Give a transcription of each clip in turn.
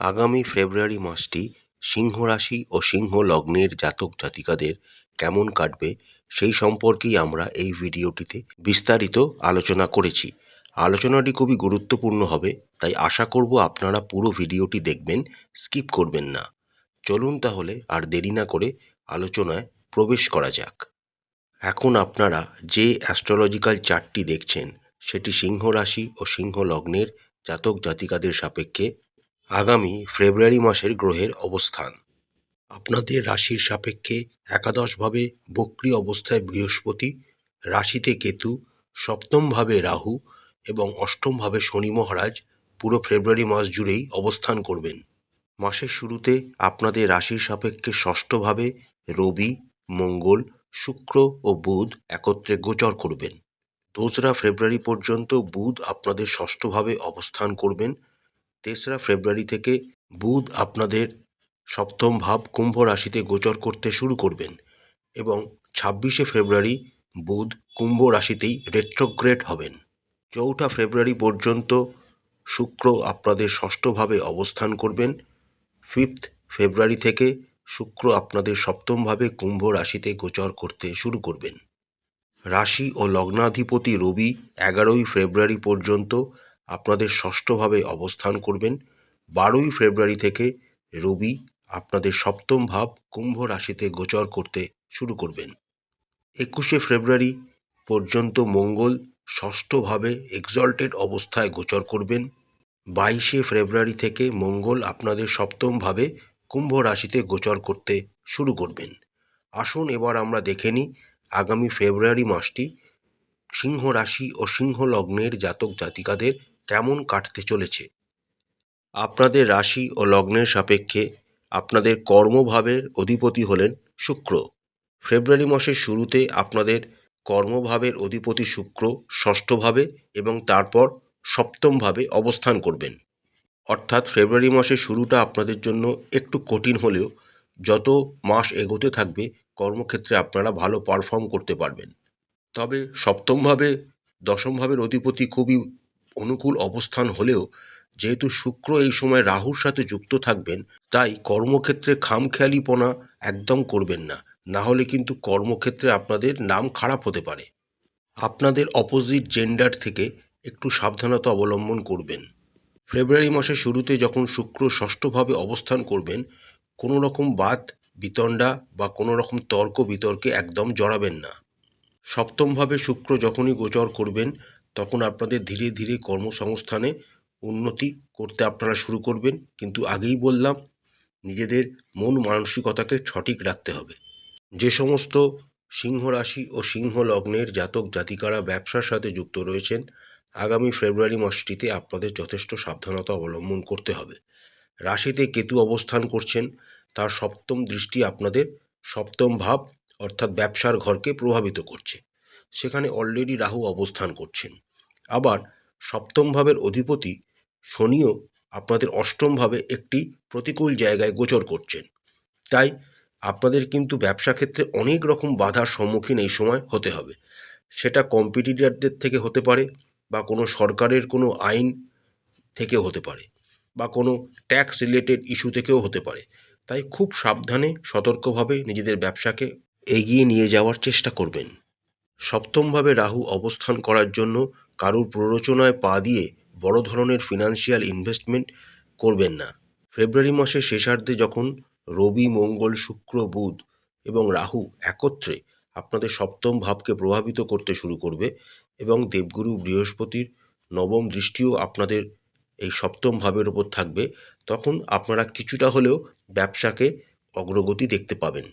আগামী ফেব্রুয়ারি মাসটি সিংহ রাশি ও সিংহ লগ্নের জাতক জাতিকাদের কেমন কাটবে সেই সম্পর্কেই আমরা এই ভিডিওটিতে বিস্তারিত আলোচনা করেছি। আলোচনাটি খুবই গুরুত্বপূর্ণ হবে, তাই আশা করব আপনারা পুরো ভিডিওটি দেখবেন, স্কিপ করবেন না। চলুন তাহলে আর দেরি না করে আলোচনায় প্রবেশ করা যাক। এখন আপনারা যে অ্যাস্ট্রোলজিক্যাল চার্টটি দেখছেন, সেটি সিংহ রাশি ও সিংহ লগ্নের জাতক জাতিকাদের সাপেক্ষে আগামী ফেব্রুয়ারি মাসের গ্রহের অবস্থান। আপনাদের রাশির সাপেক্ষে একাদশভাবে বক্রি অবস্থায় বৃহস্পতি, রাশিতে কেতু, সপ্তমভাবে রাহু এবং অষ্টমভাবে শনি মহারাজ পুরো ফেব্রুয়ারি মাস জুড়েই অবস্থান করবেন। মাসের শুরুতে আপনাদের রাশির সাপেক্ষে ষষ্ঠভাবে রবি, মঙ্গল, শুক্র ও বুধ একত্রে গোচর করবেন। দোসরা ফেব্রুয়ারি পর্যন্ত বুধ আপনাদের ষষ্ঠভাবে অবস্থান করবেন তেসরা ফেব্রুয়ারি থেকে বুধ আপনাদের সপ্তম ভাব কুম্ভ রাশিতে গোচর করতে শুরু করবেন এবং ছাব্বিশে ফেব্রুয়ারি বুধ কুম্ভ রাশিতেই রেট্রোগ্রেড হবেন। চৌঠা ফেব্রুয়ারি পর্যন্ত শুক্র আপনাদের ষষ্ঠভাবে অবস্থান করবেন। ফিফথ ফেব্রুয়ারি থেকে শুক্র আপনাদের সপ্তমভাবে কুম্ভ রাশিতে গোচর করতে শুরু করবেন। রাশি ও লগ্নাধিপতি রবি এগারোই ফেব্রুয়ারি পর্যন্ত আপনাদের ষষ্ঠভাবে অবস্থান করবেন। বারোই ফেব্রুয়ারি থেকে রবি আপনাদের সপ্তম ভাব কুম্ভ রাশিতে গোচর করতে শুরু করবেন। একুশে ফেব্রুয়ারি পর্যন্ত মঙ্গল ষষ্ঠভাবে এক্সল্টেড অবস্থায় গোচর করবেন। বাইশে ফেব্রুয়ারি থেকে মঙ্গল আপনাদের সপ্তমভাবে কুম্ভ রাশিতে গোচর করতে শুরু করবেন। আসুন এবার আমরা দেখে নিই আগামী ফেব্রুয়ারি মাসটি সিংহ রাশি ও সিংহ লগ্নের জাতক জাতিকাদের কেমন কাটতে চলেছে? আপনাদের রাশি ও লগ্নের সাপেক্ষে আপনাদের কর্মভাবের অধিপতি হলেন শুক্র। ফেব্রুয়ারি মাসের শুরুতে আপনাদের কর্মভাবের অধিপতি শুক্র ষষ্ঠভাবে এবং তারপর সপ্তমভাবে অবস্থান করবেন। অর্থাৎ ফেব্রুয়ারি মাসের শুরুটা আপনাদের জন্য একটু কঠিন হলেও যত মাস এগোতে থাকবে কর্মক্ষেত্রে আপনারা ভালো পারফর্ম করতে পারবেন। তবে সপ্তমভাবে দশমভাবের অধিপতি খুবই অনুকূল অবস্থান হলেও যেহেতু শুক্র এই সময় রাহুর সাথে যুক্ত থাকবেন, তাই কর্মক্ষেত্রে খামখেয়ালিপনা একদম করবেন না। না হলে কিন্তু কর্মক্ষেত্রে আপনাদের নাম খারাপ হতে পারে। আপনাদের অপোজিট জেন্ডার থেকে একটু সাবধানতা অবলম্বন করবেন। ফেব্রুয়ারি মাসের শুরুতে যখন শুক্র ষষ্ঠভাবে অবস্থান করবেন কোনো রকম বাদ বিতণ্ডা বা কোনো রকম তর্ক বিতর্কে একদম জড়াবেন না। সপ্তমভাবে শুক্র যখনই গোচর করবেন তখন আপনাদের ধীরে ধীরে কর্মসংস্থানে উন্নতি করতে আপনারা শুরু করবেন। কিন্তু আগেই বললাম, নিজেদের মন মানসিকতাকে সঠিক রাখতে হবে। যে সমস্ত সিংহ রাশি ও সিংহ লগ্নের জাতক জাতিকারা ব্যবসার সাথে যুক্ত রয়েছেন, আগামী ফেব্রুয়ারি মাসটিতে আপনাদের যথেষ্ট সাবধানতা অবলম্বন করতে হবে। রাশিতে কেতু অবস্থান করছেন, তার সপ্তম দৃষ্টি আপনাদের সপ্তম ভাব অর্থাৎ ব্যবসার ঘরকে প্রভাবিত করছে। সেখানে অলরেডি রাহু অবস্থান করছেন। আবার সপ্তম ভাবের অধিপতি শনিও আপনাদের অষ্টমভাবে একটি প্রতিকূল জায়গায় গোচর করছেন। তাই আপনাদের কিন্তু ব্যবসা ক্ষেত্রে অনেক রকম বাধার সম্মুখীন এই সময় হতে হবে। সেটা কম্পিটিটারদের থেকে হতে পারে বা কোনো সরকারের কোনো আইন থেকেও হতে পারে বা কোনো ট্যাক্স রিলেটেড ইস্যু থেকেও হতে পারে। তাই খুব সাবধানে, সতর্কভাবে নিজেদের ব্যবসাকে এগিয়ে নিয়ে যাওয়ার চেষ্টা করবেন। সপ্তমভাবে রাহু অবস্থান করার জন্য কারুর প্ররোচনায় পা দিয়ে বড় ধরনের ফিনান্সিয়াল ইনভেস্টমেন্ট করবেন না। ফেব্রুয়ারি মাসের শেষার্ধে যখন রবি, মঙ্গল, শুক্র, বুধ এবং রাহু একত্রে আপনাদের সপ্তম ভাবকে প্রভাবিত করতে শুরু করবে এবং দেবগুরু বৃহস্পতির নবম দৃষ্টিও আপনাদের এই সপ্তম ভাবের ওপর থাকবে, তখন আপনারা কিছুটা হলেও ব্যবসাকে অগ্রগতি দেখতে পাবেন।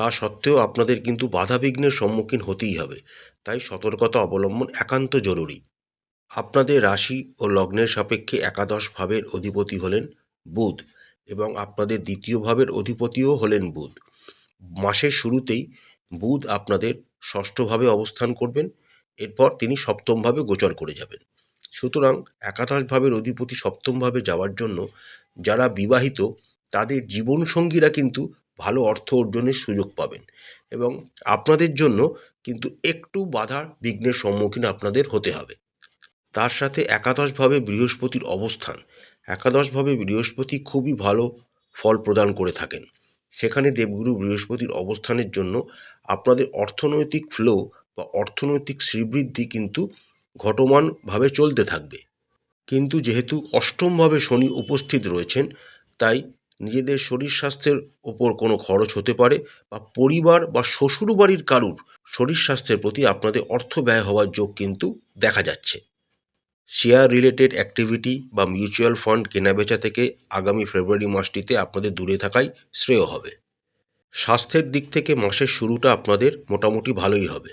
তা সত্ত্বেও আপনাদের কিন্তু বাধাবিঘ্নের সম্মুখীন হতেই হবে। তাই সতর্কতা অবলম্বন একান্ত জরুরি। আপনাদের রাশি ও লগ্নের সাপেক্ষে একাদশ ভাবের অধিপতি হলেন বুধ এবং আপনাদের দ্বিতীয় ভাবের অধিপতিও হলেন বুধ। মাসের শুরুতেই বুধ আপনাদের ষষ্ঠভাবে অবস্থান করবেন, এরপর তিনি সপ্তমভাবে গোচর করে যাবেন। সুতরাং একাদশ ভাবের অধিপতি সপ্তমভাবে যাওয়ার জন্য যারা বিবাহিত, তাদের জীবনসঙ্গীরা কিন্তু ভালো অর্থ অর্জনের সুযোগ পাবেন। এবং আপনাদের জন্য কিন্তু একটু বাধার বিঘ্নের সম্মুখীন আপনাদের হতে হবে। তার সাথে একাদশভাবে বৃহস্পতির অবস্থান। একাদশভাবে বৃহস্পতি খুবই ভালো ফল প্রদান করে থাকেন। সেখানে দেবগুরু বৃহস্পতির অবস্থানের জন্য আপনাদের অর্থনৈতিক ফ্লো বা অর্থনৈতিক শ্রীবৃদ্ধি কিন্তু ঘটমানভাবে চলতে থাকবে। কিন্তু যেহেতু অষ্টমভাবে শনি উপস্থিত রয়েছেন, তাই নিজেদের শরীর স্বাস্থ্যের ওপর কোনো খরচ হতে পারে বা পরিবার বা শ্বশুরবাড়ির কারুর শরীর স্বাস্থ্যের প্রতি আপনাদের অর্থ ব্যয় হওয়ার যোগ কিন্তু দেখা যাচ্ছে। শেয়ার রিলেটেড অ্যাক্টিভিটি বা মিউচুয়াল ফান্ড কেনাবেচা থেকে আগামী ফেব্রুয়ারি মাসটিতে আপনাদের দূরে থাকাই শ্রেয় হবে। স্বাস্থ্যের দিক থেকে মাসের শুরুটা আপনাদের মোটামুটি ভালোই হবে।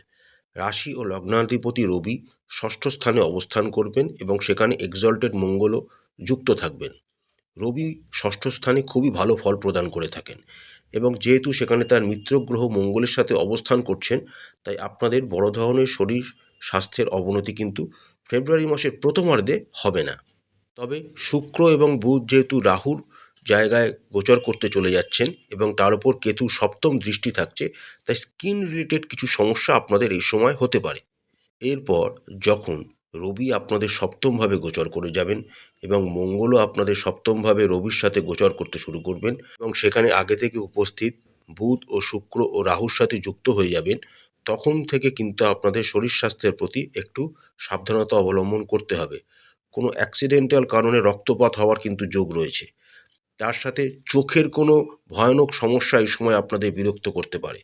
রাশি ও লগ্নাধিপতি রবি ষষ্ঠ স্থানে অবস্থান করবেন এবং সেখানে এক্সল্টেড মঙ্গলও যুক্ত থাকবেন। রবি ষষ্ঠ স্থানে খুবই ভালো ফল প্রদান করে থাকেন এবং যেহেতু সেখানে তার মিত্রগ্রহ মঙ্গলের সাথে অবস্থান করছেন, তাই আপনাদের বড় ধরনের শরীর স্বাস্থ্যের অবনতি কিন্তু ফেব্রুয়ারি মাসের প্রথমার্ধে হবে না। তবে শুক্র এবং বুধ যেহেতু রাহুর জায়গায় গোচর করতে চলে যাচ্ছেন এবং তার উপর কেতু সপ্তম দৃষ্টি থাকছে, তাই স্কিন রিলেটেড কিছু সমস্যা আপনাদের এই সময় হতে পারে। এরপর যখন রবি আপনাদের সপ্তমভাবে গোচর করে যাবেন এবং মঙ্গলও আপনাদের সপ্তমভাবে রবির সাথে গোচর করতে শুরু করবেন এবং সেখানে আগে থেকে উপস্থিত বুধ ও শুক্র ও রাহুর সাথে যুক্ত হয়ে যাবেন, তখন থেকে কিন্তু আপনাদের শরীর স্বাস্থ্যের প্রতি একটু সাবধানতা অবলম্বন করতে হবে। কোনো অ্যাক্সিডেন্টাল কারণে রক্তপাত হওয়ার কিন্তু যোগ রয়েছে। তার সাথে চোখের কোনো ভয়ানক সমস্যা এই সময় আপনাদের বিরক্ত করতে পারে।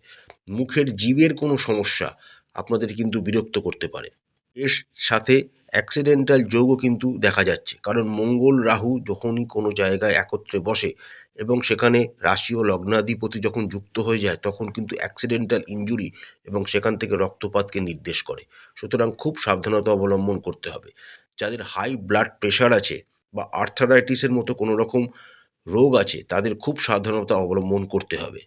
মুখের জীবের কোনো সমস্যা আপনাদের কিন্তু বিরক্ত করতে পারে। এর সাথে অ্যাক্সিডেন্টাল যোগও কিন্তু দেখা যাচ্ছে। কারণ মঙ্গল রাহু যখনই কোনো জায়গায় একত্রে বসে এবং সেখানে রাশি ও লগ্নাধিপতি যখন যুক্ত হয়ে যায়, তখন কিন্তু অ্যাক্সিডেন্টাল ইঞ্জুরি এবং সেখান থেকে রক্তপাতকে নির্দেশ করে। সুতরাং খুব সাবধানতা অবলম্বন করতে হবে। যাদের হাই ব্লাড প্রেশার আছে বা আর্থারাইটিসের মতো কোনো রকম রোগ আছে, তাদের খুব সাবধানতা অবলম্বন করতে হবে।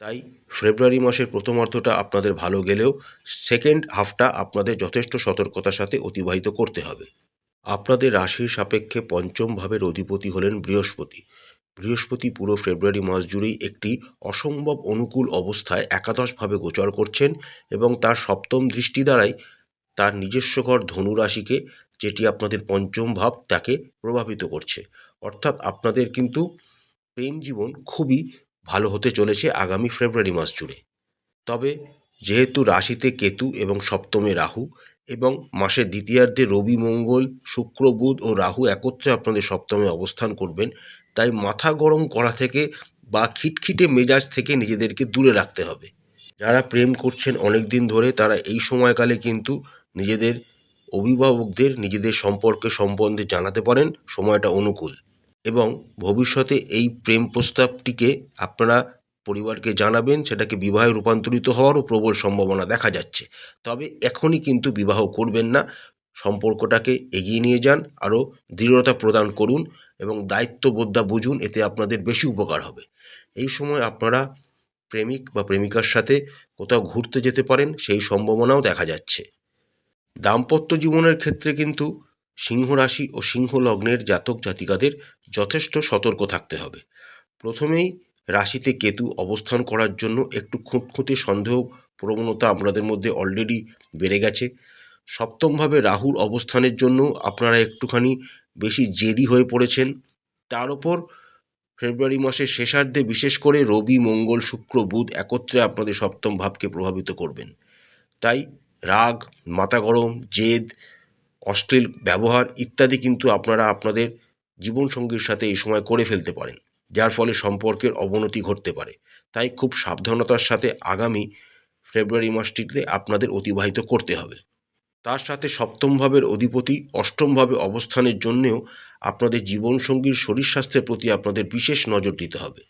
তাই ফেব্রুয়ারি মাসের প্রথম প্রথমার্ধটা আপনাদের ভালো গেলেও সেকেন্ড হাফটা আপনাদের যথেষ্ট সতর্কতার সাথে অতিবাহিত করতে হবে। আপনাদের রাশির সাপেক্ষে পঞ্চম ভাবের অধিপতি হলেন বৃহস্পতি। বৃহস্পতি পুরো ফেব্রুয়ারি মাস জুড়েই একটি অসম্ভব অনুকূল অবস্থায় একাদশভাবে গোচর করছেন এবং তার সপ্তম দৃষ্টি দ্বারাই তার নিজস্ব ঘর ধনু রাশিকে, যেটি আপনাদের পঞ্চম ভাব, তাকে প্রভাবিত করছে। অর্থাৎ আপনাদের কিন্তু প্রেম জীবন খুবই ভালো হতে চলেছে আগামী ফেব্রুয়ারি মাস জুড়ে। তবে যেহেতু রাশিতে কেতু এবং সপ্তমে রাহু এবং মাসের দ্বিতীয়ার্ধে রবি, মঙ্গল, শুক্র, বুধ ও রাহু একত্রে আপনাদের সপ্তমে অবস্থান করবেন, তাই মাথা গরম করা থেকে বা খিটখিটে মেজাজ থেকে নিজেদেরকে দূরে রাখতে হবে। যারা প্রেম করছেন অনেক দিন ধরে, তারা এই সময়কালে কিন্তু নিজেদের অভিভাবকদের, নিজেদের সম্পর্কে সম্বন্ধে জানাতে পারেন, সময়টা অনুকূল। এবং ভবিষ্যতে এই প্রেম প্রস্তাবটিকে আপনারা পরিবারকে জানাবেন, সেটাকে বিবাহে রূপান্তরিত হওয়ারও প্রবল সম্ভাবনা দেখা যাচ্ছে। তবে এখনই কিন্তু বিবাহ করবেন না। সম্পর্কটাকে এগিয়ে নিয়ে যান, আরও দৃঢ়তা প্রদান করুন এবং দায়িত্ববোদ্ধা বুঝুন, এতে আপনাদের বেশি উপকার হবে। এই সময় আপনারা প্রেমিক বা প্রেমিকার সাথে কোথাও ঘুরতে যেতে পারেন, সেই সম্ভাবনাও দেখা যাচ্ছে। দাম্পত্য জীবনের ক্ষেত্রে কিন্তু সিংহ রাশি ও সিংহ লগ্নের জাতক জাতিকাদের যথেষ্ট সতর্ক থাকতে হবে। প্রথমেই রাশিতে কেতু অবস্থান করার জন্য একটু খুঁতখুঁতে সন্দেহ প্রবণতা আপনাদের মধ্যে অলরেডি বেড়ে গেছে। সপ্তমভাবে রাহুর অবস্থানের জন্য আপনারা একটুখানি বেশি জেদি হয়ে পড়েছেন। তার ওপর ফেব্রুয়ারি মাসের শেষার্ধে বিশেষ করে রবি, মঙ্গল, শুক্র, বুধ একত্রে আপনাদের সপ্তম ভাবকে প্রভাবিত করবেন। তাই রাগ, মাথা গরম, জেদ অশ্লীল ব্যবহার ইত্যাদি কিন্তু আপনারা আপনাদের জীবনসঙ্গীর সাথে এই সময় করে ফেলতে পারেন, যার ফলে সম্পর্কের অবনতি ঘটতে পারে। তাই খুব সাবধানতার সাথে আগামী ফেব্রুয়ারি মাসটিতে আপনাদের অতিবাহিত করতে হবে। তার সাথে সপ্তম ভাবের অধিপতি অষ্টমভাবে অবস্থানের জন্যেও আপনাদের জীবনসঙ্গীর শরীর স্বাস্থ্যের প্রতি আপনাদের বিশেষ নজর দিতে হবে।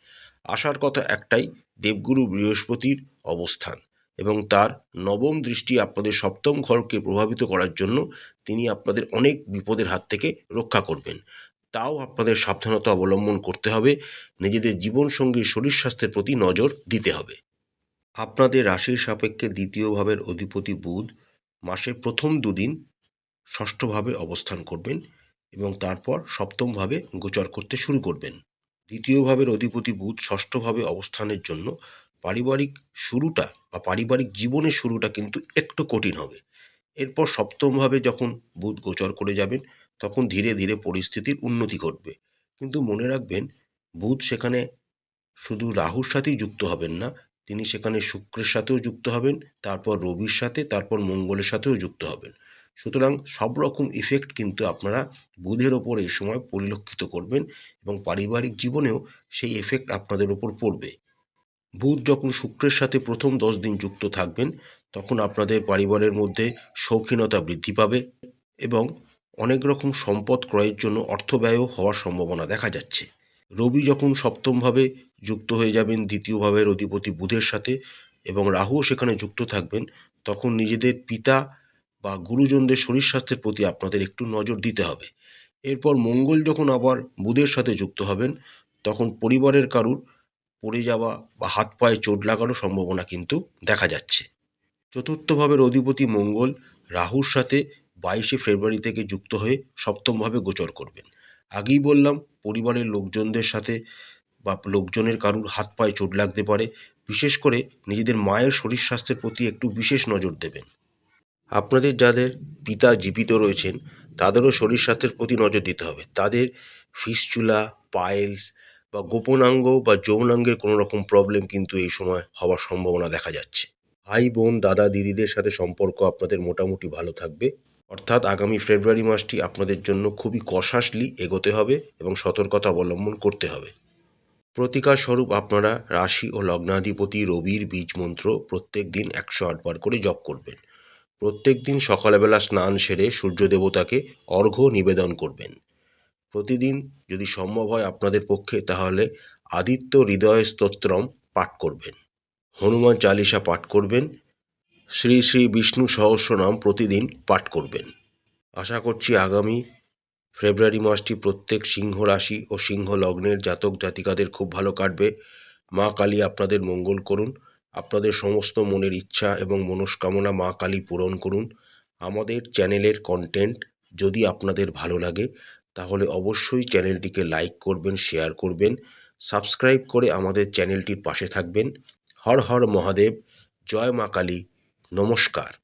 আসার কথা একটাই, দেবগুরু বৃহস্পতির অবস্থান। এবং তার নবম দৃষ্টি আপনাদের সপ্তম ঘরকে প্রভাবিত করার জন্য তিনি আপনাদের অনেক বিপদের হাত থেকে রক্ষা করবেন। তাও আপনাদের সাবধানতা অবলম্বন করতে হবে। নিজেদের জীবনসঙ্গীর শরীর স্বাস্থ্যের প্রতি নজর দিতে হবে। আপনাদের রাশির সাপেক্ষে দ্বিতীয় ভাবের অধিপতি বুধ মাসের প্রথম দুদিন ষষ্ঠভাবে অবস্থান করবেন এবং তারপর সপ্তমভাবে গোচর করতে শুরু করবেন। দ্বিতীয় ভাবের অধিপতি বুধ ষষ্ঠভাবে অবস্থানের জন্য পারিবারিক শুরুটা বা পারিবারিক জীবনের শুরুটা কিন্তু একটু কঠিন হবে। এরপর সপ্তমভাবে যখন বুধ গোচর করে যাবেন, তখন ধীরে ধীরে পরিস্থিতির উন্নতি ঘটবে। কিন্তু মনে রাখবেন, বুধ সেখানে শুধু রাহুর সাথেই যুক্ত হবেন না, তিনি সেখানে শুক্রের সাথেও যুক্ত হবেন, তারপর রবির সাথে, তারপর মঙ্গলের সাথেও যুক্ত হবেন। সুতরাং সব রকম ইফেক্ট কিন্তু আপনারা বুধের ওপর এই সময় পরিলক্ষিত করবেন এবং পারিবারিক জীবনেও সেই এফেক্ট আপনাদের ওপর পড়বে। বুধ যখন শুক্রের সাথে প্রথম দশ দিন যুক্ত থাকবেন, তখন আপনাদের পরিবারের মধ্যে শৌখিনতা বৃদ্ধি পাবে এবং অনেক রকম সম্পদ ক্রয়ের জন্য অর্থ ব্যয়ও হওয়ার সম্ভাবনা দেখা যাচ্ছে। রবি যখন সপ্তমভাবে যুক্ত হয়ে যাবেন দ্বিতীয় ভাবের অধিপতি বুধের সাথে এবং রাহুও সেখানে যুক্ত থাকবেন, তখন নিজেদের পিতা বা গুরুজনদের শরীর স্বাস্থ্যের প্রতি আপনাদের একটু নজর দিতে হবে। এরপর মঙ্গল যখন আবার বুধের সাথে যুক্ত হবেন, তখন পরিবারের কারুর পড়ে যাওয়া বা হাত পায়ে চোট লাগারও সম্ভাবনা কিন্তু দেখা যাচ্ছে। চতুর্থ ভাবের অধিপতি মঙ্গল রাহুর সাথে বাইশে ফেব্রুয়ারি থেকে যুক্ত হয়ে সপ্তমভাবে গোচর করবেন। আগেই বললাম, পরিবারের লোকজনদের সাথে বা লোকজনের কারুর হাত পায়ে চোট লাগতে পারে, বিশেষ করে নিজেদের মায়ের শরীর স্বাস্থ্যের প্রতি একটু বিশেষ নজর দেবেন। আপনাদের যাদের পিতা জীবিত রয়েছেন, তাদেরও শরীর স্বাস্থ্যের প্রতি নজর দিতে হবে। তাদের ফিসচুলা পাইলস বা গোপনাঙ্গ বা যৌনাঙ্গের কোনো রকম প্রবলেম কিন্তু এই সময় হওয়ার সম্ভাবনা দেখা যাচ্ছে। ভাই, বোন, দাদা, দিদিদের সাথে সম্পর্ক আপনাদের মোটামুটি ভালো থাকবে। অর্থাৎ আগামী ফেব্রুয়ারি মাসটি আপনাদের জন্য খুবই কষাসলি এগোতে হবে এবং সতর্কতা অবলম্বন করতে হবে। প্রতিকার স্বরূপ আপনারা রাশি ও লগ্নাধিপতি, রবির বীজ মন্ত্র প্রত্যেক দিন একশো আটবার করে জপ করবেন। প্রত্যেক দিন সকালবেলা স্নান সেরে সূর্য দেবতাকে অর্ঘ্য নিবেদন করবেন। প্রতিদিন যদি সম্ভব হয় আপনাদের পক্ষে, তাহলে আদিত্য হৃদয় স্তোত্রম পাঠ করবেন। হনুমান চালিসা পাঠ করবেন। শ্রী শ্রী বিষ্ণু সহস্রনাম প্রতিদিন পাঠ করবেন। আশা করছি আগামী ফেব্রুয়ারি মাসটি প্রত্যেক সিংহ রাশি ও সিংহ লগ্নের জাতক জাতিকাদের খুব ভালো কাটবে। মা কালী আপনাদের মঙ্গল করুন। আপনাদের সমস্ত মনের ইচ্ছা এবং মনস্কামনা মা কালী পূরণ করুন। আমাদের চ্যানেলের কন্টেন্ট যদি আপনাদের ভালো লাগে তাহলে অবশ্যই চ্যানেলটিকে লাইক করবেন শেয়ার করবেন সাবস্ক্রাইব করে আমাদের চ্যানেলটির পাশে থাকবেন। হর হর মহাদেব, জয় মা কালী, নমস্কার।